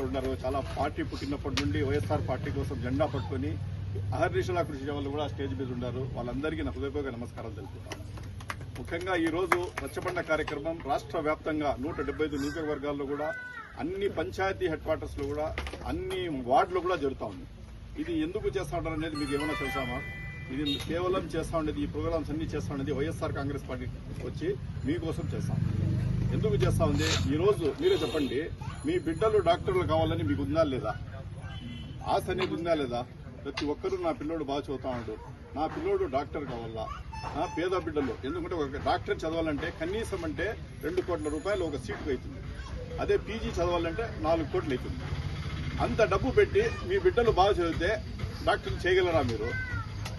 ఉన్నారు. చాలా పార్టీ పుట్టినప్పటి నుండి వైఎస్ఆర్ పార్టీ కోసం జెండా పట్టుకొని అహర్నిశలా కృషి చేసే వాళ్ళు కూడా స్టేజ్ మీద ఉన్నారు. వాళ్ళందరికీ నా హృదయపూర్వక నమస్కారం తెలుపుతాను ముఖ్యంగా ఈ రోజు రచ్చబండ కార్యక్రమం రాష్ట్ర వ్యాప్తంగా నూట డెబ్బై ఐదు నియోజకవర్గాల్లో కూడా అన్ని పంచాయతీ హెడ్ క్వార్టర్స్లో కూడా అన్ని వార్డులు కూడా జరుగుతా ఉంది. ఇది ఎందుకు చేస్తా ఉంటారు అనేది మీకు ఏమైనా తెలుసామా ఇది కేవలం చేస్తా ఉండేది ఈ ప్రోగ్రామ్స్ అన్ని చేస్తా ఉండేది వైఎస్ఆర్ కాంగ్రెస్ పార్టీ వచ్చి మీకోసం చేస్తాం ఎందుకు చేస్తా ఉంది? ఈ రోజు మీరే చెప్పండి. మీ బిడ్డలు డాక్టర్లు కావాలని మీకు ఉందా లేదా? ఆశ అనేది ఉందా లేదా? ప్రతి ఒక్కరూ నా పిల్లోడు బాగా చదువుతా ఉన్నాడు. నా పిల్లోడు డాక్టర్ కావాలా? నా పేద బిడ్డలు. ఎందుకంటే ఒక డాక్టర్ చదవాలంటే కనీసం అంటే రెండు కోట్ల రూపాయలు ఒక సీటుకు అవుతుంది. అదే పీజీ చదవాలంటే నాలుగు కోట్లు అవుతుంది. అంత డబ్బు పెట్టి మీ బిడ్డలు బాగా చదివితే డాక్టర్లు చేయగలరా మీరు?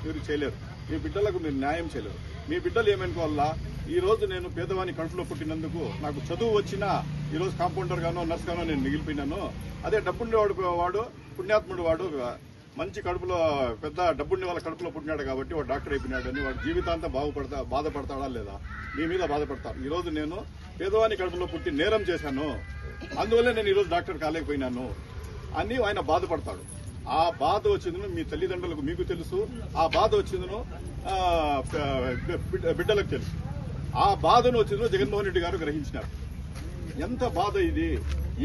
మీరు చేయలేరు. మీ బిడ్డలకు మీరు న్యాయం చేయలేరు. మీ బిడ్డలు ఏమనుకోవాలా? ఈ రోజు నేను పేదవాని కడుపులో పుట్టినందుకు నాకు చదువు వచ్చినా ఈరోజు కాంపౌండర్ గానో నర్స్ గానో నేను మిగిలిపోయినాను. అదే డబ్బుండేవాడు వాడు పుణ్యాత్ముడు వాడు మంచి కడుపులో పెద్ద డబ్బుండి వాళ్ళ కడుపులో పుట్టినాడు కాబట్టి వాడు డాక్టర్ అయిపోయినాడు అని వాడు జీవితాంతం బాగుపడతా బాధపడతాడా లేదా? మీ మీద బాధపడతారు ఈరోజు నేను పేదవాని కడుపులో పుట్టి నేరం చేశాను. అందువల్లే నేను ఈరోజు డాక్టర్ కాలేకపోయినాను అని ఆయన బాధపడతాడు. ఆ బాధ వచ్చిందను మీ తల్లిదండ్రులకు మీకు తెలుసు. ఆ బాధ వచ్చిందను బిడ్డలకు తెలుసు. ఆ బాధను వచ్చిందో జగన్మోహన్ రెడ్డి గారు గ్రహించినారు. ఎంత బాధ ఇది?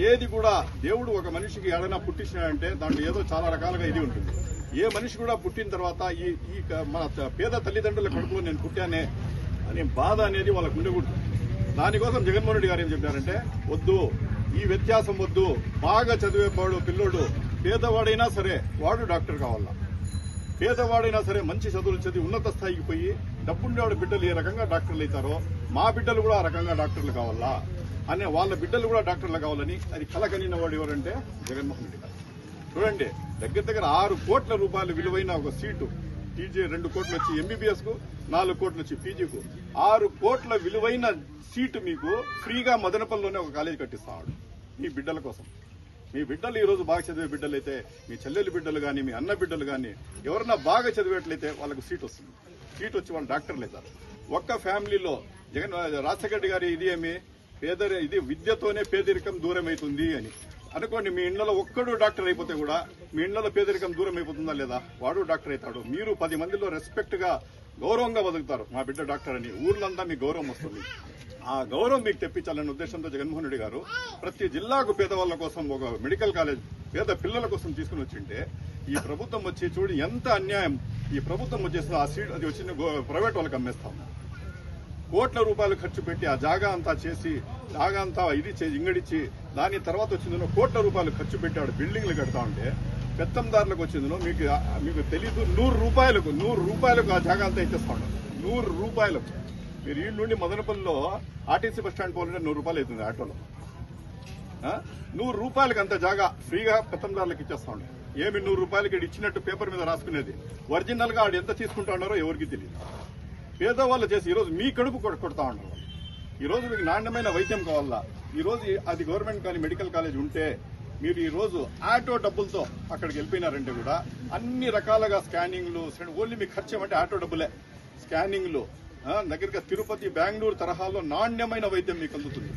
ఏది కూడా దేవుడు ఒక మనిషికి ఏడైనా పుట్టించినాడంటే దాంట్లో ఏదో చాలా రకాలుగా ఇది ఉంటుంది. ఏ మనిషి కూడా పుట్టిన తర్వాత ఈ ఈ మన పేద తల్లిదండ్రుల కడుపులో నేను పుట్టానే అనే బాధ అనేది వాళ్ళకు ఉండకూడదు. దానికోసం జగన్మోహన్ రెడ్డి గారు ఏం చెప్పారంటే వద్దు ఈ వ్యత్యాసం వద్దు. బాగా చదివేవాడు పిల్లోడు పేదవాడైనా సరే వాడు డాక్టర్ కావాలా? పేదవాడైనా సరే మంచి చదువులు చదివి ఉన్నత స్థాయికి పోయి డబ్బుండేవాడు బిడ్డలు ఏ రకంగా డాక్టర్లు అవుతారో మా బిడ్డలు కూడా ఆ రకంగా డాక్టర్లు కావాలా అనే వాళ్ళ బిడ్డలు కూడా డాక్టర్లు కావాలని అది కలగనిన వాడు ఎవరంటే జగన్మోహన్ రెడ్డి గారు. చూడండి దగ్గర దగ్గర ఆరు కోట్ల రూపాయలు విలువైన ఒక సీటు టీజీ రెండు కోట్లు వచ్చి ఎంబీబీఎస్కు నాలుగు కోట్లు వచ్చి పీజీకు ఆరు కోట్ల విలువైన సీటు మీకు ఫ్రీగా మదనపల్లిలోనే ఒక కాలేజీ కట్టిస్తాడు మీ బిడ్డల కోసం. మీ బిడ్డలు ఈరోజు బాగా చదివే బిడ్డలైతే మీ చెల్లెలు బిడ్డలు కానీ మీ అన్న బిడ్డలు కానీ ఎవరన్నా బాగా చదివేట్లయితే వాళ్ళకు సీట్ వస్తుంది. సీట్ వచ్చి వాళ్ళు డాక్టర్లు అవుతారు. ఒక్క ఫ్యామిలీలో జగన్ రాజశేఖర గారి ఇది ఏమి? పేదరి ఇది విద్యతోనే పేదరికం దూరం అవుతుంది అని. అనుకోండి మీ ఇండ్లలో ఒక్కడు డాక్టర్ అయిపోతే కూడా మీ ఇండ్లలో పేదరికం దూరం అయిపోతుందా లేదా? వాడు డాక్టర్ అవుతాడు. మీరు పది మందిలో రెస్పెక్ట్గా గౌరవంగా బతుకుతారు. మా బిడ్డ డాక్టర్ అని. ఊర్లంతా మీకు గౌరవం వస్తుంది. ఆ గౌరవం మీకు తెప్పించాలనే ఉద్దేశంతో జగన్మోహన్ రెడ్డి గారు ప్రతి జిల్లాకు పేదవాళ్ళ కోసం ఒక మెడికల్ కాలేజ్ పేద పిల్లల కోసం తీసుకుని వచ్చింటే ఈ ప్రభుత్వం వచ్చి చూడు ఎంత అన్యాయం. ఈ ప్రభుత్వం వచ్చేసిన ఆ సీట్ అది వచ్చిన గో- ప్రైవేట్ వాళ్ళకి అమ్మేస్తాం. కోట్ల రూపాయలు ఖర్చు పెట్టి ఆ జాగా అంతా చేసి జాగా అంతా ఇది చేసి ఇంగడిచ్చి దాని తర్వాత వచ్చిందనో కోట్ల రూపాయలు ఖర్చు పెట్టాడు బిల్డింగ్లు కడతా ఉంటే పెత్తందారులకు వచ్చిందనో మీకు మీకు తెలీదు. నూరు రూపాయలకు నూరు రూపాయలకు ఆ జాగా అంతా ఇచ్చేస్తా ఉన్నాడు నూరు రూపాయలకు. మీరు ఈ నుండి మదనపల్లిలో ఆర్టీసీ బస్ స్టాండ్ పోవాలంటే నూరు రూపాయలు అవుతుంది ఆటోలో. నూరు రూపాయలకి అంత జాగా ఫ్రీగా పెత్తందారులకు ఇచ్చేస్తా ఉండే. ఏమి నూరు రూపాయలకి ఇచ్చినట్టు పేపర్ మీద రాసుకునేది. ఒరిజినల్గా ఆడు ఎంత తీసుకుంటా ఉన్నారో ఎవరికి తెలియదు. పేదవాళ్ళు చేసి ఈరోజు మీ కడుపు కొడ- కొడతా ఉన్నారు. ఈరోజు మీకు నాణ్యమైన వైద్యం కావాలా? ఈరోజు అది గవర్నమెంట్ కానీ మెడికల్ కాలేజ్ ఉంటే మీరు ఈరోజు ఆటో డబ్బులతో అక్కడికి వెళ్ళిపోయినారంటే కూడా అన్ని రకాలుగా స్కానింగ్లు ఓన్లీ మీకు ఖర్చు ఏమంటే ఆటో డబ్బులే. స్కానింగ్లు దగ్గరగా తిరుపతి బెంగళూరు తరహాలో నాణ్యమైన వైద్యం మీకు అందుతుంది.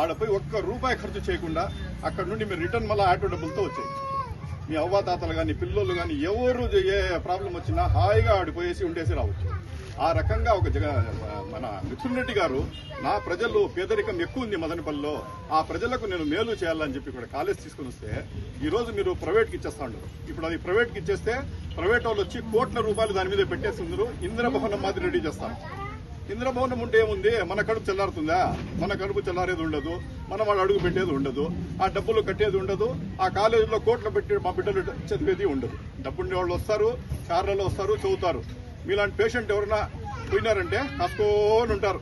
ఆడపోయి ఒక్క రూపాయి ఖర్చు చేయకుండా అక్కడ నుండి మీరు రిటర్న్ మళ్ళీ ఆటో డబ్బులతో వచ్చేది మీ అవ్వాతాతలు కానీ పిల్లోళ్ళు కానీ ఎవరు ఏ ప్రాబ్లం వచ్చినా హాయిగా ఆడిపోయేసి ఉండేసి రావచ్చు. ఆ రకంగా ఒక జగ మన మిథున్ రెడ్డి గారు నా ప్రజలు పేదరికం ఎక్కువ ఉంది మదనపల్లిలో ఆ ప్రజలకు నేను మేలు చేయాలని చెప్పి ఇక్కడ కాలేజ్ తీసుకుని వస్తే ఈరోజు మీరు ప్రైవేట్కి ఇచ్చేస్తా ఇప్పుడు అది ప్రైవేట్కి ఇచ్చేస్తే ప్రైవేట్ వాళ్ళు వచ్చి కోట్ల రూపాయలు దాని మీద పెట్టేస్తున్నారు ఇంద్రభవనం మాదిరి రెడీ చేస్తారు. ఇంద్రభవనం ఉంటే ఏముంది? మన కడుపు చల్లారుతుందా? మన కడుపు చల్లారేది ఉండదు. మనం వాళ్ళు అడుగు పెట్టేది ఉండదు. ఆ డబ్బులు కట్టేది ఉండదు. ఆ కాలేజీలో కోట్లు పెట్టి మా బిడ్డలు చదివేది ఉండదు. డబ్బుండే వాళ్ళు వస్తారు కార్లలో వస్తారు చదువుతారు. మీలాంటి పేషెంట్ ఎవరైనా పోయినారంటే కాసుకోని ఉంటారు.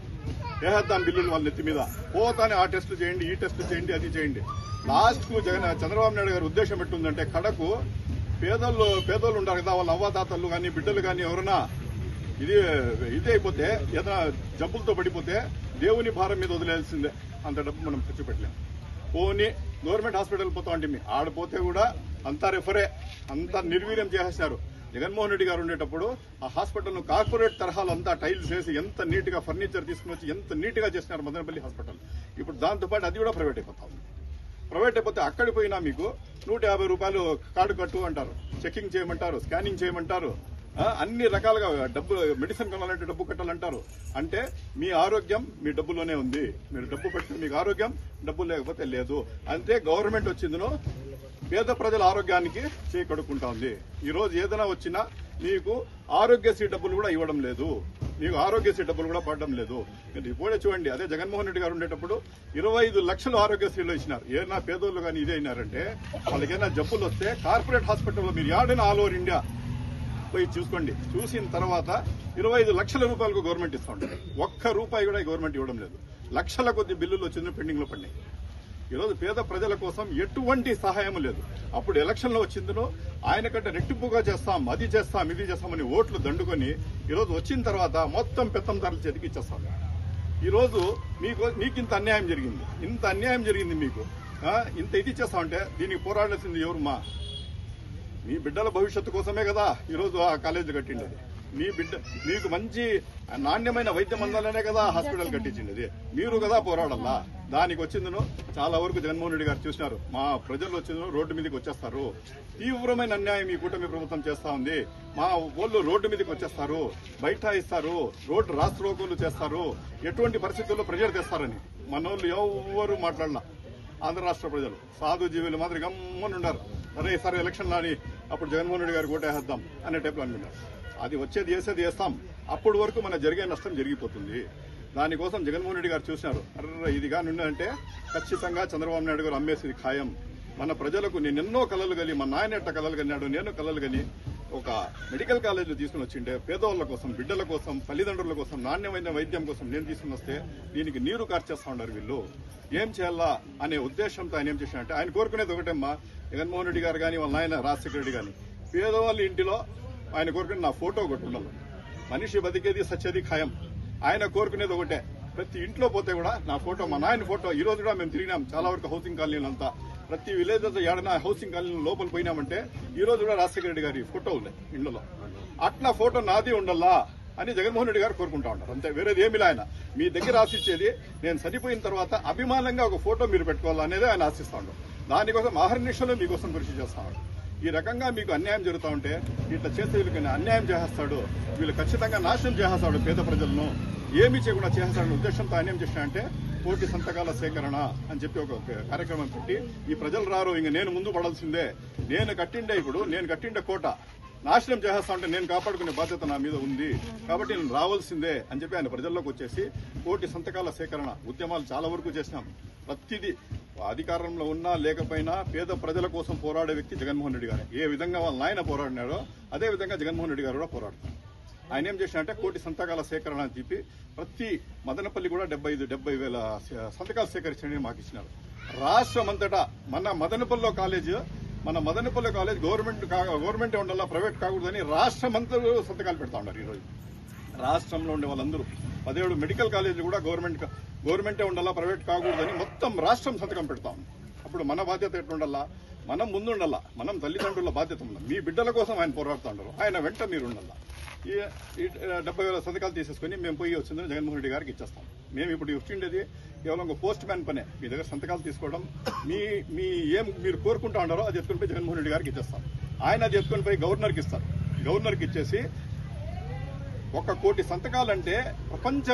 వేసేద్దాం బిల్లులు వాళ్ళ నెత్తి మీద. పోతానే ఆ టెస్ట్ చేయండి ఈ టెస్ట్ చేయండి అది చేయండి. లాస్ట్కు జగన్ చంద్రబాబు నాయుడు గారి ఉద్దేశం ఎట్టుందంటే కడకు పేదోళ్ళు పేదోళ్ళు ఉంటారు కదా వాళ్ళ అవ్వాతాతలు కానీ బిడ్డలు కానీ ఎవరైనా ఇది ఇది అయిపోతే ఏదైనా జబ్బులతో పడిపోతే దేవుని భారం మీద వదిలేయాల్సిందే. అంత డబ్బు మనం ఖర్చు పెట్టలేం. పోనీ గవర్నమెంట్ హాస్పిటల్ పోతా ఉంటే ఆడపోతే కూడా అంతా రెఫరే అంతా నిర్వీర్యం చేసేస్తారు జగన్మోహన్ రెడ్డి గారు ఉండేటప్పుడు ఆ హాస్పిటల్ కార్పొరేట్ తరహాలో అంతా టైల్స్ వేసి ఎంత నీట్గా ఫర్నిచర్ తీసుకుని వచ్చి ఎంత నీట్గా చేసినారు మదనపల్లి హాస్పిటల్. ఇప్పుడు దాంతోపాటు అది కూడా ప్రైవేట్ అయిపోతా ఉంది. ప్రైవేట్ అయిపోతే అక్కడికి పోయినా మీకు నూట యాభై రూపాయలు కార్డు కట్టు అంటారు. చెకింగ్ చేయమంటారు స్కానింగ్ చేయమంటారు. అన్ని రకాలుగా డబ్బు మెడిసిన్ కొనాలంటే డబ్బు కట్టాలంటారు. అంటే మీ ఆరోగ్యం మీ డబ్బులోనే ఉంది. మీరు డబ్బు పెట్టిన మీకు ఆరోగ్యం డబ్బు లేకపోతే లేదు. అంటే గవర్నమెంట్ వచ్చిందినో పేద ప్రజల ఆరోగ్యానికి చేయి కడుక్కుంటా ఉంది ఈరోజు ఏదైనా వచ్చినా మీకు ఆరోగ్యశ్రీ డబ్బులు కూడా ఇవ్వడం లేదు. మీకు ఆరోగ్యశ్రీ డబ్బులు కూడా పడడం లేదు. ఇప్పుడే చూడండి అదే జగన్మోహన్ రెడ్డి గారు ఉండేటప్పుడు ఇరవై ఐదు లక్షలు ఆరోగ్యశ్రీలో ఇచ్చినారు. ఏదైనా పేదోళ్ళు కానీ ఇదే అయినారంటే వాళ్ళకైనా జబ్బులు వస్తే కార్పొరేట్ హాస్పిటల్లో మీరు యాడైనా ఆల్ ఓవర్ ఇండియా పోయి చూసుకోండి. చూసిన తర్వాత ఇరవై ఐదు లక్షల రూపాయలకు గవర్నమెంట్ ఇస్తా ఉంటుంది ఒక్క రూపాయి కూడా గవర్నమెంట్ ఇవ్వడం లేదు. లక్షల కొద్ది బిల్లులు వచ్చిన పెండింగ్లో పడినాయి. ఈరోజు పేద ప్రజల కోసం ఎటువంటి సహాయం లేదు. అప్పుడు ఎలక్షన్లో వచ్చిందనో ఆయన కంటే రెట్టింపుగా చేస్తాం అది చేస్తాం ఇది చేస్తామని ఓట్లు దండుకొని ఈరోజు వచ్చిన తర్వాత మొత్తం పెత్తందారుల చేతికి ఇచ్చేస్తాం. ఈరోజు మీకు మీకు ఇంత అన్యాయం జరిగింది. ఇంత అన్యాయం జరిగింది మీకు. ఇంత ఇది చేస్తామంటే దీనికి పోరాడాల్సింది ఎవరు మా మీ బిడ్డల భవిష్యత్తు కోసమే కదా ఈరోజు ఆ కాలేజీ కట్టిండేది మీ బిడ్డ మీకు మంచి నాణ్యమైన వైద్యం అందాలనే కదా హాస్పిటల్ కట్టించిండేది మీరు కదా పోరాడల్లా. దానికి వచ్చిందను చాలా వరకు జగన్మోహన్ రెడ్డి గారు చూసినారు. మా ప్రజలు వచ్చిందను రోడ్డు మీదకి వచ్చేస్తారు. తీవ్రమైన అన్యాయం ఈ కూటమి ప్రభుత్వం చేస్తా ఉంది. మా వాళ్ళు రోడ్డు మీదకి వచ్చేస్తారు బైఠాయిస్తారు రోడ్డు రాష్ట్రోకులు చేస్తారు. ఎటువంటి పరిస్థితుల్లో ప్రెజర్ తెస్తారని? మనోళ్ళు ఎవరు మాట్లాడలా. ఆంధ్ర రాష్ట్ర ప్రజలు సాధు జీవులు మాదిరి గమ్మనున్నారు అరే సరే ఎలక్షన్ అని అప్పుడు జగన్మోహన్ రెడ్డి గారు ఓటేసేద్దాం అనే టైప్లో అనుకున్నారు అది వచ్చేది చేసేది చేస్తాం. అప్పటి వరకు మన జరిగే నష్టం జరిగిపోతుంది. దానికోసం జగన్మోహన్ రెడ్డి గారు చూసినారు. అర్ర ఇది కానీ ఉందంటే ఖచ్చితంగా చంద్రబాబు నాయుడు గారు అమ్మేసేది ఖాయం. మన ప్రజలకు నేను ఎన్నో కళలు కలి మా నాయన ఎట్ట కళలు కన్నాడు నేను కళలు కని ఒక మెడికల్ కాలేజీలో తీసుకుని వచ్చిండే పేదవాళ్ళ కోసం బిడ్డల కోసం తల్లిదండ్రుల కోసం నాణ్యమైన వైద్యం కోసం నేను తీసుకుని వస్తే దీనికి నీరు ఖర్చేస్తా ఉన్నారు వీళ్ళు. ఏం చేయాలా అనే ఉద్దేశంతో ఆయన ఏం చేశారంటే ఆయన కోరుకునేది ఒకటేమ్మా జగన్మోహన్ రెడ్డి గారు కానీ వాళ్ళ నాయన రాజశేఖర రెడ్డి కానీ పేదవాళ్ళ ఇంటిలో ఆయన కోరుకునే నా ఫోటో ఒకటి ఉండాలి మనిషి బతికేది సచ్చేది ఖాయం. ఆయన కోరుకునేది ఒకటే. ప్రతి ఇంట్లో పోతే కూడా నా ఫోటో మా నాయన ఫోటో ఈ రోజు కూడా మేము తిరిగినాం. చాలా వరకు హౌసింగ్ కాలనీలంతా. ప్రతి విలేజ్ ఏడైనా హౌసింగ్ కాలనీ లోపల పోయినామంటే ఈ రోజు కూడా రాజశేఖర రెడ్డి గారి ఫోటో ఉంది ఇండ్లలో. అట్లా ఫోటో నాది ఉండాలా అని జగన్మోహన్ రెడ్డి గారు కోరుకుంటా ఉంటారు అంతే వేరేది ఏమి ఆయన. మీ దగ్గర ఆశించేది నేను చనిపోయిన తర్వాత అభిమానంగా ఒక ఫోటో మీరు పెట్టుకోవాలనేది ఆయన ఆశిస్తా ఉంటాం దానికోసం ఆహర్నిశలు మీకోసం కృషి చేస్తా ఉంటాం ఈ రకంగా మీకు అన్యాయం జరుగుతూ ఉంటే ఇట్లా చేస్తే వీళ్ళకి అన్యాయం చేసేస్తాడు వీళ్ళు ఖచ్చితంగా నాశనం చేసేస్తాడు పేద ప్రజలను. ఏమీ చేయకుండా చేస్తాడనే ఉద్దేశంతో అన్యాయం చేసినా అంటే కోటి సంతకాల సేకరణ అని చెప్పి ఒక కార్యక్రమం పెట్టి ఈ ప్రజలు రారు ఇంక నేను ముందు పడాల్సిందే. నేను కట్టిండే ఇప్పుడు నేను కట్టిండే కోట. నాశనం చేసేస్తా ఉంటే నేను కాపాడుకునే బాధ్యత నా మీద ఉంది. కాబట్టి నేను రావాల్సిందే అని చెప్పి ఆయన ప్రజల్లోకి వచ్చేసి కోటి సంతకాల సేకరణ ఉద్యమాలు చాలా వరకు చేసినాం. ప్రతిదీ అధికారంలో ఉన్నా లేకపోయినా పేద ప్రజల కోసం పోరాడే వ్యక్తి జగన్మోహన్ రెడ్డి గారు. ఏ విధంగా వాళ్ళ నాయన పోరాడినాడో అదే విధంగా జగన్మోహన్ రెడ్డి గారు కూడా పోరాడుతారు ఆయన ఏం చేసినంటే కోటి సంతకాల సేకరణ అని చెప్పి ప్రతి మదనపల్లి కూడా డెబ్బై ఐదు డెబ్బై వేల సంతకాలు సేకరించండి మాకు ఇచ్చినారు. రాష్ట్రం అంతటా మన మదనపల్లిలో కాలేజ్ మన మదనపల్లి కాలేజ్ గవర్నమెంట్ కా- గవర్నమెంటే ఉండాలా ప్రైవేట్ కాకూడదని రాష్ట్రం అంతా సంతకాలు పెడతా ఉన్నారు ఈరోజు. రాష్ట్రంలో ఉండే వాళ్ళందరూ. పదిహేడు మెడికల్ కాలేజీలు కూడా గవర్నమెంట్ గవర్నమెంటే ఉండాలా ప్రైవేట్ కాకూడదని మొత్తం రాష్ట్రం సంతకం పెడతాం అప్పుడు మన బాధ్యత ఎట్లుండాలా? మనం ముందు ఉండాలా మనం తల్లిదండ్రుల బాధ్యత ఉండాలి? మీ బిడ్డల కోసం ఆయన పోరాడుతుంటారు. ఆయన వెంట మీరు ఉండాలా? ఈ డెబ్బై వేల సంతకాలు తీసేసుకొని మేము పోయి వచ్చిందని జగన్మోహన్ రెడ్డి గారికి ఇచ్చేస్తాం. మేము ఇప్పుడు వచ్చిండేది కేవలం ఒక పోస్ట్ మ్యాన్ పనే. మీ దగ్గర సంతకాలు తీసుకోవడం మీ మీ ఏం మీరు కోరుకుంటా ఉండారో అది ఎత్తుకొని పోయి జగన్మోహన్ రెడ్డి గారికి ఇచ్చేస్తాం. ఆయన అది ఎత్తుకొని పోయి గవర్నర్కి ఇస్తారు. గవర్నర్కి ఇచ్చేసి ఒక కోటి సంతకాలంటే ప్రపంచ